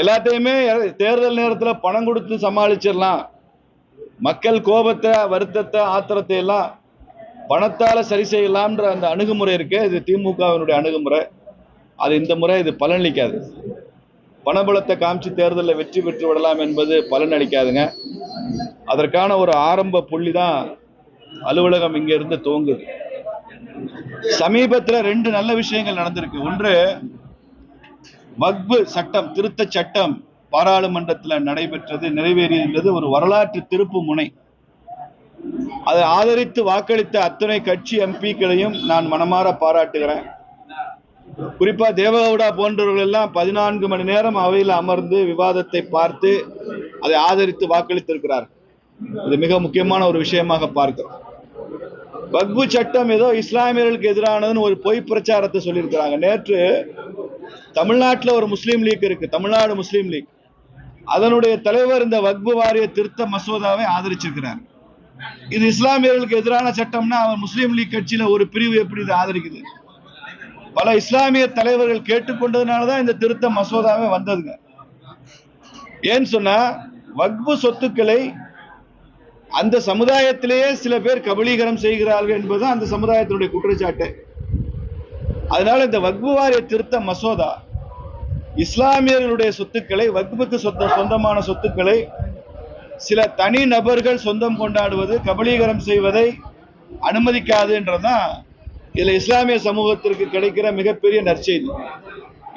எல்லாத்தையுமே தேர்தல் நேரத்தில் பணம் கொடுத்து சமாளிச்சிடலாம். மக்கள் கோபத்தை வருத்தத்தை ஆத்திரத்தை எல்லாம் பணத்தால சரி செய்யலாம்ன்ற அந்த அணுகுமுறை இருக்கு. இது திமுகவினுடைய அணுகுமுறை. அது இந்த முறை இது பலனளிக்காது. பணபலத்தை காமிச்சு தேர்தலில் வெற்றி பெற்று விடலாம் என்பது பலனளிக்காதுங்க. அதற்கான ஒரு ஆரம்ப புள்ளி தான் அலுவலகம் இங்கே இருந்து துவங்குது. சமீபத்தில் ரெண்டு நல்ல விஷயங்கள் நடந்திருக்கு. ஒன்று வக்பு சட்டம் திருத்த சட்டம் பாராளுமன்றத்தில் நடைபெற்றது நிறைவேறியது ஒரு வரலாற்று திருப்பு முனை. அதை ஆதரித்து வாக்களித்த அத்துணை கட்சி எம்பிக்களையும் நான் மனமாற பாராட்டுகிறேன். குறிப்பா தேவகவுடா போன்றவர்கள் எல்லாம் பதினான்கு மணி நேரம் அவையில் அமர்ந்து விவாதத்தை பார்த்து அதை ஆதரித்து வாக்களித்திருக்கிறார் இது மிக முக்கியமான ஒரு விஷயமாக பார்க்கிறோம். வக்பு சட்டம் ஏதோ இஸ்லாமியர்களுக்கு எதிரானதுன்னு ஒரு பொய் பிரச்சாரத்தை சொல்லியிருக்கிறாங்க. நேற்று தமிழ்நாட்டில் ஒரு முஸ்லீம் லீக் இருக்கு தமிழ்நாடு முஸ்லீம் லீக். அதனுடைய தலைவர் இந்த வக்பு வாரிய திருத்த மசோதாவை ஆதரிச்சிருக்கிறார். இது இஸ்லாமியர்களுக்கு எதிரான சட்டம்னா அவர் முஸ்லீம் லீக் கட்சியில ஒரு பிரிவு எப்படி இதை ஆதரிக்குது? பல இஸ்லாமிய தலைவர்கள் கேட்டுக்கொண்டதுனாலதான் இந்த திருத்த மசோதாவே வந்ததுங்க. ஏன்னு சொன்னா வக்பு சொத்துக்களை அந்த சமுதாயத்திலேயே சில பேர் கபலீகரம் செய்கிறார்கள் என்பது அந்த சமுதாயத்தினுடைய குற்றச்சாட்டு. அதனால இந்த வக்பு வாரிய திருத்த மசோதா இஸ்லாமியர்களுடைய சொத்துக்களை வக்புக்கு சொத்த சொந்தமான சொத்துக்களை சில தனி நபர்கள் சொந்தம் கொண்டாடுவது கபலீகரம் செய்வதை அனுமதிக்காது இதில் இஸ்லாமிய சமூகத்திற்கு கிடைக்கிற மிகப்பெரிய நற்செய்தி.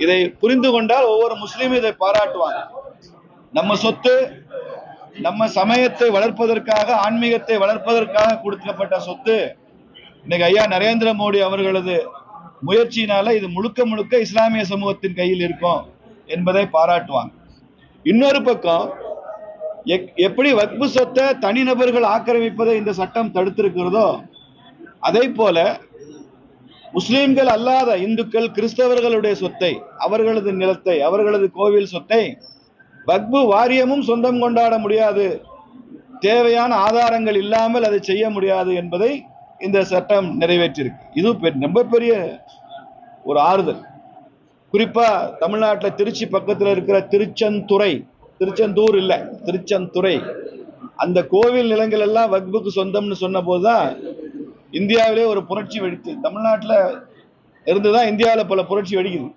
இதை புரிந்து கொண்டால் ஒவ்வொரு முஸ்லீமும் இதை பாராட்டுவாங்க. நம்ம சொத்து நம்ம சமயத்தை வளர்ப்பதற்காக ஆன்மீகத்தை வளர்ப்பதற்காக கொடுக்கப்பட்ட சொத்து இன்னைக்கு ஐயா நரேந்திர மோடி அவர்களது முயற்சியினால இது முழுக்க முழுக்க இஸ்லாமிய சமூகத்தின் கையில் இருக்கும் என்பதை பாராட்டுவாங்க. இன்னொரு பக்கம் எக்- எப்படி வக்பு சொத்தை தனிநபர்கள் ஆக்கிரமிப்பதை இந்த சட்டம் தடுத்திருக்கிறதோ அதே போல முஸ்லீம்கள் அல்லாத இந்துக்கள் கிறிஸ்தவர்களுடைய சொத்தை அவர்களது நிலத்தை அவர்களது கோவில் சொத்தை வக்பு வாரியமும் சொந்தம் கொண்டாட முடியாது. தேவையான ஆதாரங்கள் இல்லாமல் அதை செய்ய முடியாது என்பதை இந்த சட்டம் நிறைவேற்றியிருக்கு. இது பெ- ரொம்ப பெரிய ஒரு ஆறுதல். குறிப்பாக தமிழ்நாட்டில் திருச்சி பக்கத்தில் இருக்கிற திருச்செந்துறை திருச்செந்தூர் இல்லை திருச்செந்துறை. அந்த கோவில் நிலங்கள் எல்லாம் வக்புக்கு சொந்தம்னு சொன்னபோது தான் இந்தியாவிலே ஒரு புரட்சி வெடித்து தமிழ்நாட்டில் இருந்து தான் இந்தியாவில் பல புரட்சி வெடிக்குது.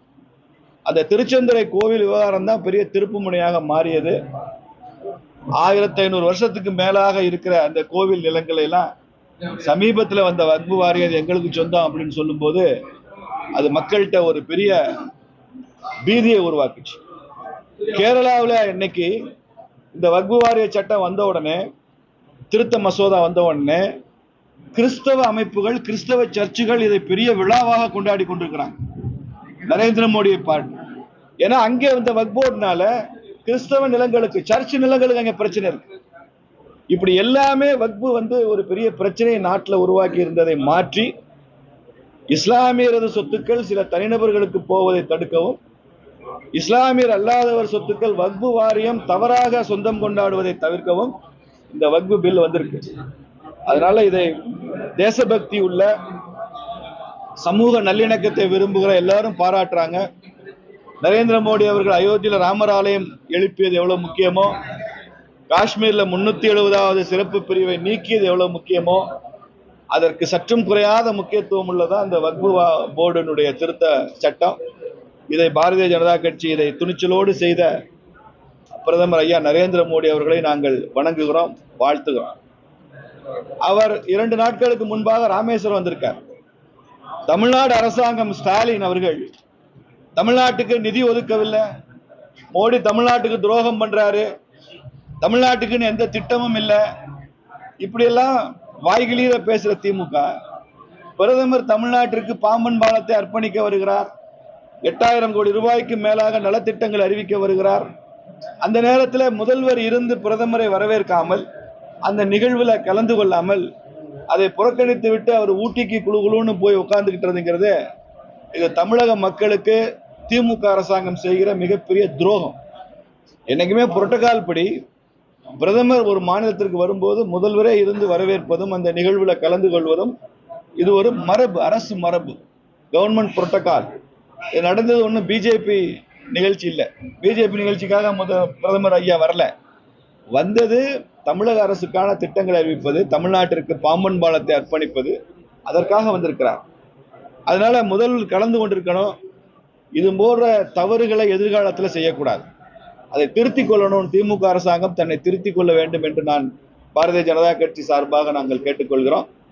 அந்த திருச்செந்துறை கோவில் விவகாரம் தான் பெரிய திருப்பு முனையாக மாறியது. ஆயிரத்தி ஐநூறு வருஷத்துக்கு மேலாக இருக்கிற அந்த கோவில் நிலங்களை எல்லாம் சமீபத்துல வந்த வக்பு வாரியம் எங்களுக்கு சொந்தம் அப்படின்னு சொல்லும்போது அது மக்கள்கிட்ட ஒரு பெரிய பீதியை உருவாக்குச்சு. கேரளாவில் இன்னைக்கு இந்த வக்பு வாரிய சட்டம் வந்த உடனே திருத்த மசோதா வந்த உடனே கிறிஸ்தவ அமைப்புகள் கிறிஸ்தவ சர்ச்சுகள் இதை பெரிய விழாவாக கொண்டாடி கொண்டிருக்கிறாங்க. நரேந்திர மோடியை பாட்டு ஏன்னா அங்கே வந்த வக்போர்ட்னால கிறிஸ்தவ நிலங்களுக்கு சர்ச் நிலங்களுக்கு அங்க பிரச்சனை இருக்கு. இப்படி எல்லாமே வக்பு வந்து ஒரு பெரிய பிரச்சனையை நாட்டில் உருவாக்கி இருந்ததை மாற்றி இஸ்லாமியரது சொத்துக்கள் சில தனிநபர்களுக்கு போவதை தடுக்கவும் இஸ்லாமியர் அல்லாதவர் சொத்துக்கள் வக்பு வாரியம் தவறாக சொந்தம் கொண்டாடுவதை தவிர்க்கவும் இந்த வக்பு பில் வந்திருக்கு. அதனால இதை தேசபக்தி உள்ள சமூக நல்லிணக்கத்தை விரும்புகிற எல்லாரும் பாராட்டுறாங்க. நரேந்திர மோடி அவர்கள் அயோத்தியில் ராமர் ஆலயம் எழுப்பியது எவ்வளவு முக்கியமோ காஷ்மீர்ல முன்னூத்தி எழுபதாவது சிறப்பு பிரிவை நீக்கியது எவ்வளவு முக்கியமோ அதற்கு சற்றும் குறையாத முக்கியத்துவம் உள்ளதா அந்த வக்பு போர்டினுடைய திருத்த சட்டம். இதை பாரதிய ஜனதா கட்சி இதை துணிச்சலோடு செய்த பிரதமர் ஐயா நரேந்திர மோடி அவர்களை நாங்கள் வணங்குகிறோம் வாழ்த்துகிறோம். அவர் இரண்டு நாட்களுக்கு முன்பாக ராமேஸ்வரம் வந்திருக்கார். தமிழ்நாடு அரசாங்கம் ஸ்டாலின் அவர்கள் தமிழ்நாட்டுக்கு நிதி ஒதுக்கவில்லை. மோடி தமிழ்நாட்டுக்கு துரோகம் பண்றாரு. தமிழ்நாட்டுக்குன்னு எந்த திட்டமும் இல்லை. இப்படியெல்லாம் வாய்கிளியில பேசுகிற திமுக பிரதமர் தமிழ்நாட்டிற்கு பாம்பன் பாலத்தை அர்ப்பணிக்க வருகிறார். எட்டாயிரம் கோடி ரூபாய்க்கு மேலாக நலத்திட்டங்கள் அறிவிக்க வருகிறார். அந்த நேரத்தில் முதல்வர் இருந்து பிரதமரை வரவேற்காமல் அந்த நிகழ்வில் கலந்து கொள்ளாமல் அதை புறக்கணித்து விட்டு அவர் ஊட்டிக்கு குழு குழுன்னு போய் உட்கார்ந்துக்கிட்டதுங்கிறது இது தமிழக மக்களுக்கு திமுக அரசாங்கம் செய்கிற மிகப்பெரிய துரோகம். என்னைக்குமே புரோட்டோகால் படி பிரதமர் ஒரு மாநிலத்திற்கு வரும்போது முதல்வரே இருந்து வரவேற்பதும் அந்த நிகழ்வில் கலந்து கொள்வதும் இது ஒரு மரபு அரசு மரபு கவர்மெண்ட் புரோட்டோகால் இது நடந்தது ஒன்றும் பிஜேபி நிகழ்ச்சி இல்லை. பிஜேபி நிகழ்ச்சிக்காக முத பிரதமர் ஐயா வரல. வந்தது தமிழக அரசுக்கான திட்டங்களை அறிவிப்பது தமிழ்நாட்டிற்கு பாம்பன் பாலத்தை அர்ப்பணிப்பது அதற்காக வந்திருக்கிறார். அதனால் முதல் கலந்து கொண்டிருக்கணும். இது போன்ற தவறுகளை எதிர்காலத்தில் செய்யக்கூடாது. அதை திருத்திக் கொள்ளணும் திமுக அரசாங்கம் தன்னை திருத்திக் கொள்ள வேண்டும் என்று நான் பாரதிய ஜனதா கட்சி சார்பாக நாங்கள் கேட்டுக்கொள்கிறோம்.